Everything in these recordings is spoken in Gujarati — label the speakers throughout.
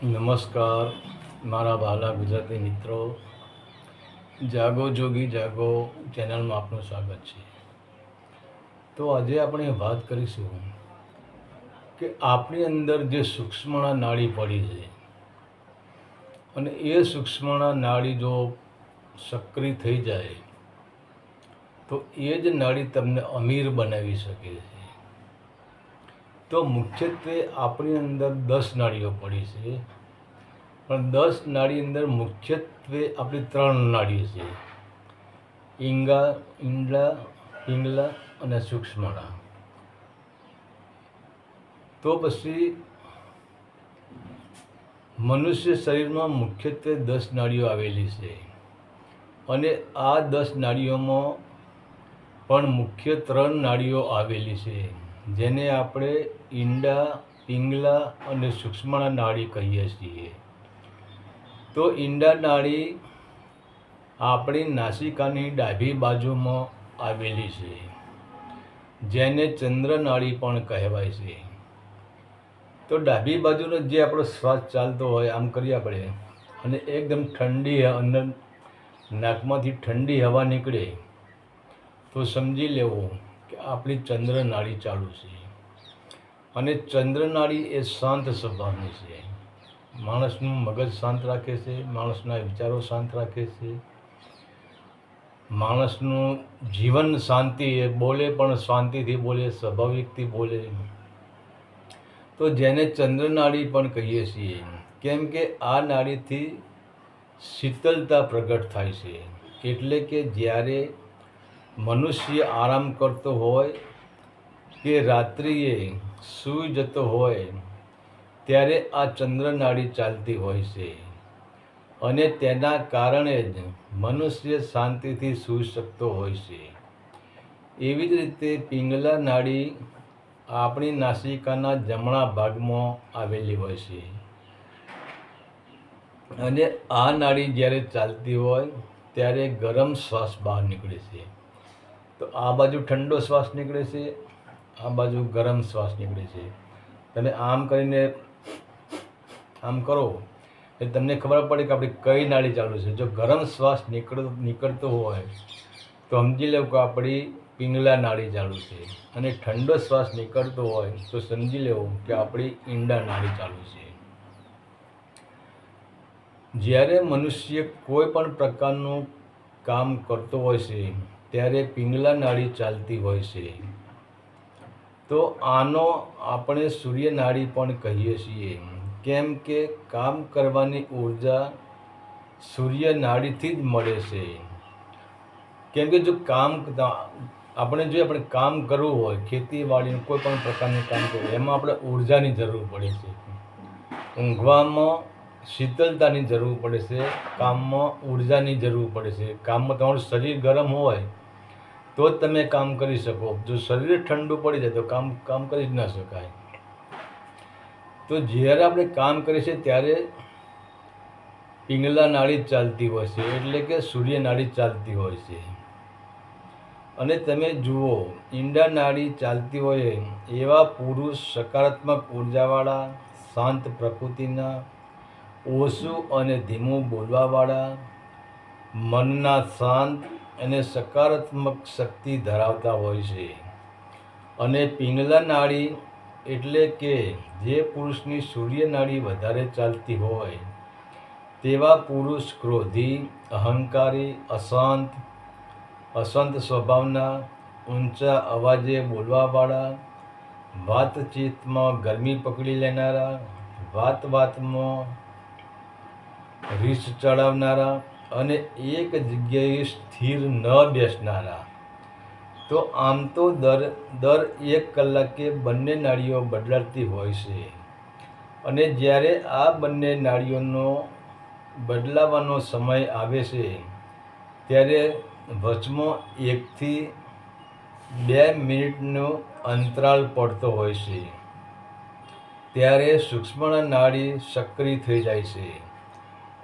Speaker 1: નમસ્કાર, મારા વહાલા ગુજરાતી મિત્રો. જાગો જોગી, જાગો ચેનલમાં આપનું સ્વાગત છે. તો આજે આપણે વાત કરીશું કે આપણી અંદર જે સૂક્ષ્મણા નાળી પડી છે અને એ સૂક્ષ્મણા નાળી જો સક્રિય થઈ જાય, તો એ જ નાળી તમને અમીર બનાવી શકે છે. તો મુખ્યત્વે આપણી અંદર દસ નાડીઓ પડી છે. પણ દસ નાડી અંદર મુખ્યત્વે આપણી ત્રણ નાડીઓ છે. ઈંગા ઈંડલા પિંગલા અને સૂક્ષ્મણા. તો પછી મનુષ્ય શરીરમાં મુખ્યત્વે દસ નાડીઓ આવેલી છે. અને આ દસ નાડીઓમાં પણ મુખ્ય ત્રણ નાડીઓ આવેલી છે. જેને આપણે ઈંડા, પિંગલા અને સૂક્ષ્મણા નાળી કહીએ છીએ. તો ઈંડા નાળી આપણી નાસિકાની ડાબી બાજુમાં આવેલી છે, જેને ચંદ્ર નાડી પણ કહેવાય છે. તો ડાબી બાજુનો જે આપણો શ્વાસ ચાલતો હોય, આમ કરીએ આપણે, અને એકદમ ઠંડી અંદર નાકમાંથી ઠંડી હવા નીકળે, તો સમજી લેવું. કે આપણી ચંદ્રનાળી ચાલુ છે. અને ચંદ્રનાળી એ શાંત સ્વભાવની છે. માણસનું મગજ શાંત રાખે છે, માણસના વિચારો શાંત રાખે છે. માણસનું જીવન શાંતિ એ બોલે પણ શાંતિથી બોલે, સ્વાભાવિકથી બોલે. તો જેને ચંદ્રનાળી પણ કહીએ છીએ, કેમ કે આ નાળીથી શીતળતા પ્રગટ થાય છે. એટલે કે જ્યારે મનુષ્ય આરામ કરતો હોય કે રાત્રિએ સૂઈ જતો હોય, ત્યારે આ ચંદ્રનાળી ચાલતી હોય છે. અને તેના કારણે જ મનુષ્ય શાંતિથી સૂઈ શકતો હોય છે. એવી જ રીતે પિંગલા નાડી આપણી નાસિકાના જમણા ભાગમાં આવેલી હોય છે. અને આ નાડી જ્યારે ચાલતી હોય, ત્યારે ગરમ શ્વાસ બહાર નીકળે છે. તો આ બાજુ ઠંડો શ્વાસ નીકળે છે, આ બાજુ ગરમ શ્વાસ નીકળે છે. તમે આમ કરીને આમ કરો એટલે તમને ખબર પડે કે આપણી કઈ નાળી ચાલુ છે. જો ગરમ શ્વાસ નીકળ, નીકળતો હોય, તો સમજી લેવું કે આપણી પિંગલા નાળી ચાલુ છે. અને ઠંડો શ્વાસ નીકળતો હોય, તો સમજી લેવું કે આપણી ઈંડા નાળી ચાલુ છે. જ્યારે મનુષ્ય કોઈ પણ પ્રકારનું કામ કરતો હોય છે ત્યારે પિંગલા નાડી ચાલતી હોય છે. તો આનો આપણે સૂર્ય નાડી પણ કહીએ છીએ. કેમ કે કામ કરવાની ઊર્જા સૂર્ય નાડીથી જ મળે છે. કેમ કે જો કામ આપણે જો આપણે કામ કરવું હોય, ખેતીવાડીનું કોઈ પણ પ્રકારનું કામ કરવું એમાં આપણે ઉર્જાની જરૂર પડે છે. ઊંઘવામાં શીતળતાની જરૂર પડે છે, કામમાં ઉર્જાની જરૂર પડે છે. કામમાં તમારું શરીર ગરમ હોય તો જ તમે કામ કરી શકો. જો શરીર ઠંડુ પડી જાય તો કામ કામ કરી જ ન શકાય. તો જ્યારે આપણે કામ કરીએ છીએ ત્યારે પિંગલા નાળી જ ચાલતી હોય છે, એટલે કે સૂર્ય નાડી ચાલતી હોય છે. અને તમે જુઓ, ઈંડા નાળી ચાલતી હોય એવા પુરુષ સકારાત્મક ઉર્જાવાળા, શાંત પ્રકૃતિના, ઓછું અને ધીમું બોલવાવાળા, મનના શાંત અને સકારાત્મક શક્તિ ધરાવતા હોય છે. અને પિંગલા નાળી એટલે કે જે પુરુષની સૂર્ય નાળી વધારે ચાલતી હોય, તેવા પુરુષ ક્રોધી, અહંકારી, અશાંત અશાંત સ્વભાવના, ઊંચા અવાજે બોલવાવાળા, વાતચીતમાં ગરમી પકડી લેનારા વાત વાતમાં રીસ ચડાવનારા અને એક જગ્યાએ સ્થિર ન બેસનારા. તો આમ તો દર દર એક કલાકે બંને નાળીઓ બદલાતી હોય છે. અને જ્યારે આ બંને નાળીઓનો બદલાવાનો સમય આવે છે, ત્યારે વચમાં એકથી બે મિનિટનો અંતરાલ પડતો હોય છે. ત્યારે સૂક્ષ્મ નાળી સક્રિય થઈ જાય છે.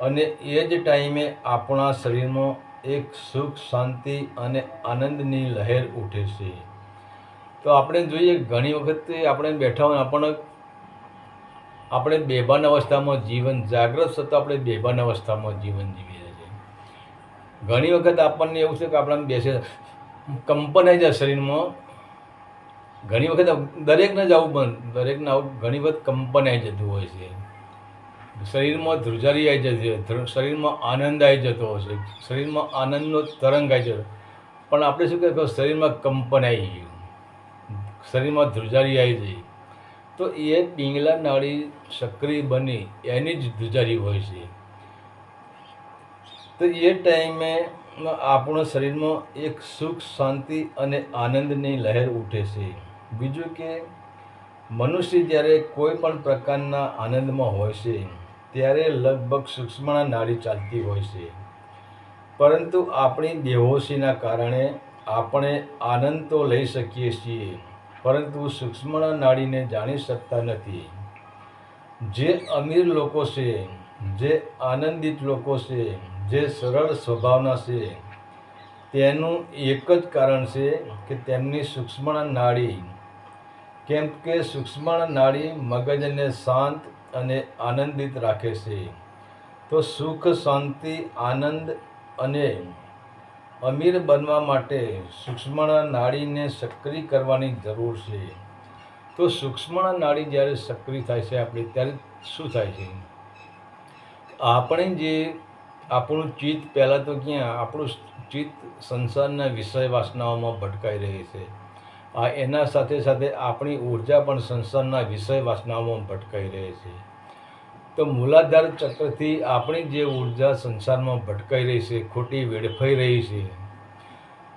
Speaker 1: અને એ જ ટાઈમે આપણા શરીરમાં એક સુખ, શાંતિ અને આનંદની લહેર ઉઠે છે. તો આપણે જોઈએ ઘણી વખતે આપણે બેઠા હોય આપણને આપણે બેભાન અવસ્થામાં જીવન જાગ્રત થતાં આપણે બેભાન અવસ્થામાં જીવન જીવીએ છીએ. ઘણી વખત આપણને એવું છે કે આપણા બેસે કંપન આવી જાય શરીરમાં. ઘણી વખત દરેકને જ આવું બંધ દરેકને આવું ઘણી વખત કંપન આવી જતું હોય છે. શરીરમાં ધ્રુજારી આવી જતી હોય શરીરમાં આનંદ આવી જતો હોય છે. શરીરમાં આનંદનો તરંગ આવી જતો પણ આપણે શું કહેવાય કે શરીરમાં કંપન આવી ગયું. શરીરમાં ધ્રુજારી આવી ગઈ તો એ પિંગલા નાળી સક્રિય બની, એની જ ધ્રુજારી હોય છે. તો એ ટાઈમે આપણા શરીરમાં એક સુખ, શાંતિ અને આનંદની લહેર ઉઠે છે. બીજું કે મનુષ્ય જ્યારે કોઈ પણ પ્રકારના આનંદમાં હોય છે ત્યારે લગભગ સૂક્ષ્મના નાડી ચાલતી હોય છે. પરંતુ આપણી દેહોશીના કારણે આપણે આનંદ તો લઈ શકીએ છીએ, પરંતુ સૂક્ષ્મના નાડીને જાણી શકતા નથી. જે અમીર લોકો છે, જે આનંદિત લોકો છે, જે સરળ સ્વભાવના છે, તેનું એક જ કારણ છે કે તેમની સૂક્ષ્મણા નાડી. કેમ કે સૂક્ષ્મણા નાડી મગજને શાંત અને આનંદિત રાખે છે. તો સુખ, શાંતિ, આનંદ અને અમીર બનવા માટે સૂક્ષ્મણા નાડીને સક્રિય કરવાની જરૂર છે. તો સૂક્ષ્મણ નાડી જ્યારે સક્રિય થાય છે આપણે, ત્યારે શું થાય છે? આપણે જે આપણું ચિત્ત પહેલાં તો ક્યાં, આપણું ચિત્ત સંસારના વિષય વાસનાઓમાં ભટકાઈ રહી છે. એના સાથે સાથે આપણી ઊર્જા પણ સંસારના વિષય વાસનાઓમાં ભટકાઈ રહે છે. તો મૂલાધાર ચક્રથી આપણી જે ઊર્જા સંસારમાં ભટકાઈ રહી છે, ખોટી વેડફાઈ રહી છે,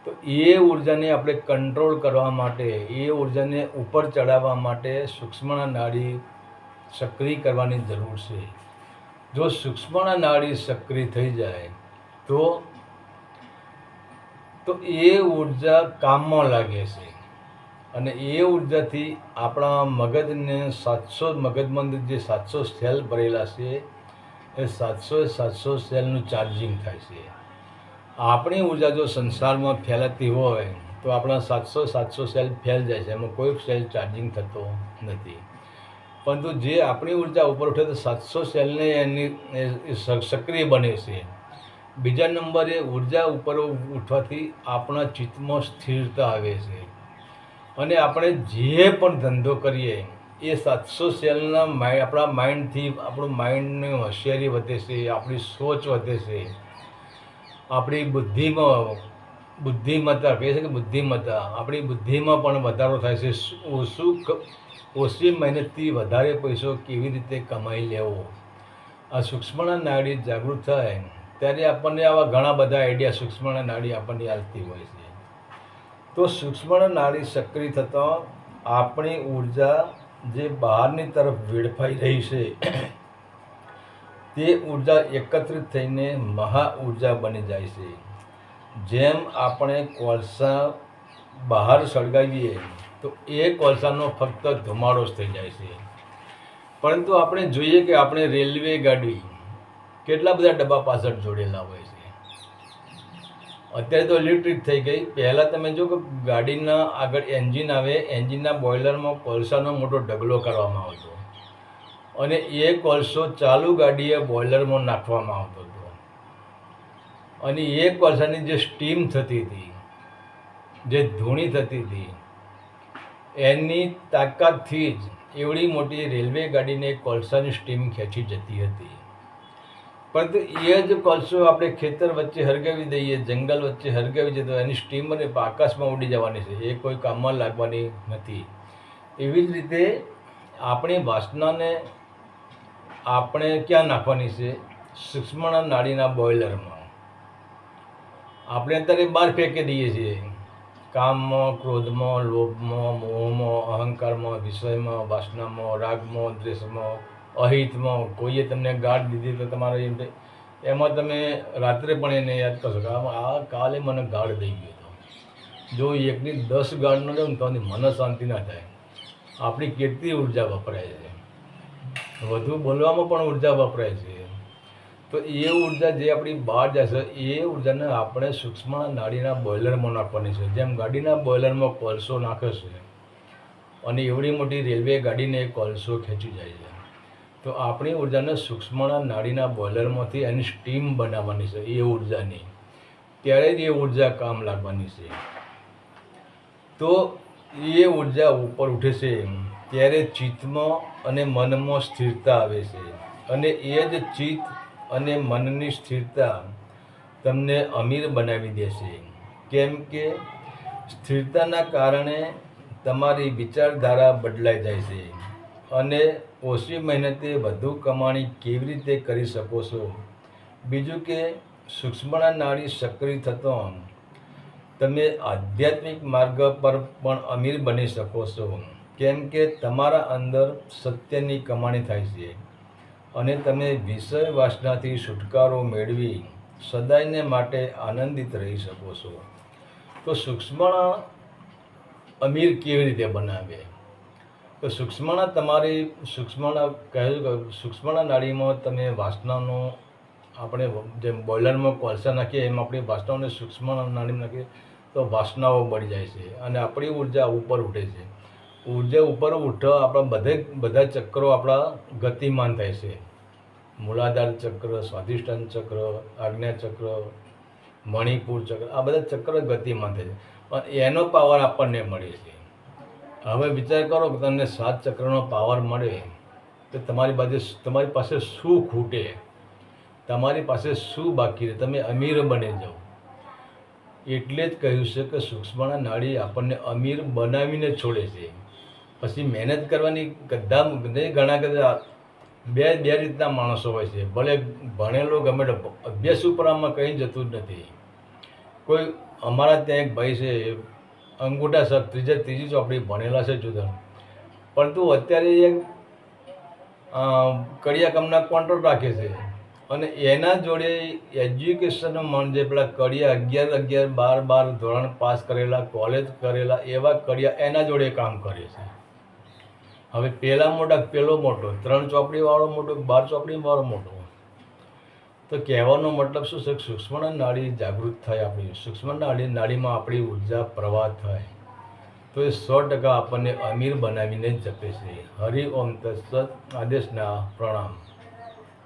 Speaker 1: તો એ ઉર્જાને આપણે કંટ્રોલ કરવા માટે, એ ઉર્જાને ઉપર ચડાવવા માટે સૂક્ષ્મણા નાડી સક્રિય કરવાની જરૂર છે. જો સૂક્ષ્મણા નાડી સક્રિય થઈ જાય, તો તો એ ઊર્જા કામમાં લાગે છે. અને એ ઉર્જાથી આપણા મગજને સાતસો મગજમાં જે સાતસો સેલ ભરેલા છે, એ સાતસો સાતસો સેલનું ચાર્જિંગ થાય છે. આપણી ઊર્જા જો સંસારમાં ફેલાતી હોય, તો આપણા સાતસો સાતસો સેલ ફેલ જાય છે. એમાં કોઈ સેલ ચાર્જિંગ થતો નથી. પરંતુ જે આપણી ઊર્જા ઉપર ઉઠે, તો સાતસો સેલને એની સક્રિય બને છે. બીજા નંબરે ઊર્જા ઉપર ઉઠવાથી આપણા ચિત્તમાં સ્થિરતા આવે છે. અને આપણે જે પણ ધંધો કરીએ, એ સાતસો સેલના માઇન્ડ આપણા માઇન્ડથી, આપણું માઇન્ડની હોશિયારી વધે છે, આપણી સોચ વધે છે. આપણી બુદ્ધિમાં, બુદ્ધિમત્તા કહે છે કે બુદ્ધિમત્તા, આપણી બુદ્ધિમાં પણ વધારો થાય છે. ઓછું ઓછી મહેનતથી વધારે પૈસો કેવી રીતે કમાઈ લેવો? આ સૂક્ષ્મણા નાડી જાગૃત થાય, ત્યારે આપણને આવા ઘણા બધા આઈડિયા સૂક્ષ્મણા નાડી આપણને આવતી હોય છે. તો સૂક્ષ્મ નાડી સક્રિય થતાં આપણી ઊર્જા જે બહારની તરફ વેડફાઈ રહી છે, તે ઊર્જા એકત્રિત થઈને મહા ઊર્જા બની જાય છે. જેમ આપણે કોલસા બહાર સળગાવીએ, તો એ કોલસાનો ફક્ત ધુમાડો જ થઈ જાય છે. પરંતુ આપણે જોઈએ કે આપણે રેલવે ગાડી, કેટલા બધા ડબ્બા પાછળ જોડેલા હોય છે. અત્યારે તો ઇલેક્ટ્રિક થઈ ગઈ. પહેલાં તમે જો કે ગાડીના આગળ એન્જિન આવે એન્જિનના બોઇલરમાં કોલસાનો મોટો ઢગલો કરવામાં આવતો અને એ કોલસો ચાલુ ગાડીએ બોઇલરમાં નાખવામાં આવતો હતો. અને એ કોલસાની જે સ્ટીમ થતી હતી, જે ધૂણી થતી હતી, એની તાકાતથી જ એવડી મોટી રેલવે ગાડીને કોલસાની સ્ટીમ ખેંચી જતી હતી. પરંતુ એ જ કોલસો આપણે ખેતર વચ્ચે હરગાવી દઈએ, જંગલ વચ્ચે હરગાવી જઈએ તો એની સ્ટીમ એ આકાશમાં ઉડી જવાની છે. એ કોઈ કામમાં લાગવાની નથી. એવી જ રીતે આપણી વાસનાને આપણે ક્યાં નાખવાની છે? સૂક્ષ્મણા નાડીના બોઇલરમાં આપણે અત્યારે બહાર ફેંકી દઈએ છીએ. કામમાં, ક્રોધમાં, લોભમાં, મોહમાં, અહંકારમાં, વિષયમાં, વાસનામાં, રાગમાં, દ્વેષમાં અહિતમાં કોઈએ તમને ગાઢ દીધી તો તમારે એમ એમાં તમે રાત્રે પણ એને યાદ કરશો કે આ કાલે મને ગાઢ દઈ ગયો હતો જો એકની દસ ગાઢ ન દઉં ને તો મને શાંતિ ના થાય. આપણી કેટલી ઊર્જા વપરાય છે. વધુ બોલવામાં પણ ઊર્જા વપરાય છે. તો એ ઊર્જા જે આપણી બહાર જશે, એ ઉર્જાને આપણે સૂક્ષ્મ નાડીના બોઇલરમાં નાખવાની છે. જેમ ગાડીના બોઇલરમાં કોલસો નાખે છે, અને એવડી મોટી રેલવે ગાડીને કોલસો ખેંચી જાય છે. તો આપણી ઉર્જાને સૂક્ષ્મના નાડીના બોઇલરમાંથી એની સ્ટીમ બનાવવાની છે, એ ઉર્જાની. ત્યારે જ એ ઊર્જા કામ લાગવાની છે. તો એ ઊર્જા ઉપર ઉઠે છે, ત્યારે ચિત્તમાં અને મનમાં સ્થિરતા આવે છે. અને એ જ ચિત્ત અને મનની સ્થિરતા તમને અમીર બનાવી દેશે કેમ કે સ્થિરતાના કારણે તમારી વિચારધારા બદલાઈ જાય છે. અને ઓછી મહેનતે વધુ કમાણી કેવી રીતે કરી શકો છો? બીજું કે, સૂક્ષ્મના નાડી સક્રિય થતો તમે આધ્યાત્મિક માર્ગ પર પણ અમીર બની શકો છો. કેમ કે તમારા અંદર સત્યની કમાણી થાય છે. અને તમે વિષય વાસનાથી છુટકારો મેળવી સદાયને માટે આનંદિત રહી શકો છો. તો સૂક્ષ્મણા અમીર કેવી રીતે બનાવે? તો સૂક્ષ્મણા તમારી, સૂક્ષ્મણા કહ્યું સૂક્ષ્મણા નાડીમાં તમે વાસનાનો આપણે જેમ બોઇલરમાં કોલસા નાખીએ, એમ આપણી વાસનાઓને સૂક્ષ્મ નાળીમાં નાખીએ, તો વાસનાઓ બળી જાય છે અને આપણી ઊર્જા ઉપર ઉઠે છે. ઊર્જા ઉપર ઉઠવા આપણા બધે, બધા ચક્રો આપણા ગતિમાન થાય છે. મૂલાધાર ચક્ર, સ્વાધિષ્ઠાન ચક્ર, આજ્ઞા ચક્ર, મણિપુર ચક્ર, આ બધા ચક્ર ગતિમાન થાય છે. પણ એનો પાવર આપણને મળે છે. હવે વિચાર કરો કે તમને સાત ચક્રનો પાવર મળે તો તમારી બાજુ તમારી પાસે શું ખૂટે? તમારી પાસે શું બાકી રહે? તમે અમીર બની જાઓ. એટલે જ કહ્યું છે કે સૂક્ષ્મના નાડી આપણને અમીર બનાવીને છોડે છે. પછી મહેનત કરવાની ગધા નહીં ઘણા બધા બે બે રીતના માણસો હોય છે. ભલે ભણેલો, ગમે અભ્યાસ ઉપર આમાં કંઈ જતું જ નથી. કોઈ અમારા ત્યાં એક ભાઈ છે અંગૂઠા સર ત્રીજે ત્રીજી ચોપડી ભણેલા છે જુદા. પરંતુ અત્યારે એ અ, કડિયા કામના કોન્ટ્રાક્ટ રાખે છે. અને એના જોડે એજ્યુકેશન મન જે પેલા કડિયા અગિયાર અગિયાર બાર બાર ધોરણ પાસ કરેલા કોલેજ કરેલા એવા કડિયા એના જોડે કામ કરે છે. હવે પહેલા મોટા પેલો મોટો ત્રણ ચોપડીવાળો મોટો બાર ચોપડીવાળો મોટો. તો કહેવાનો મતલબ શું? છે સૂક્ષ્મ નાડી જાગૃત થાય આપણી. સૂક્ષ્મ નાડી, નાડીમાં આપણી ઊર્જા પ્રવાહ થાય. તો એ સો ટકા આપણને અમીર બનાવીને જ જપે છે. હરિ ઓમ તત્સત આદેશના પ્રણામ.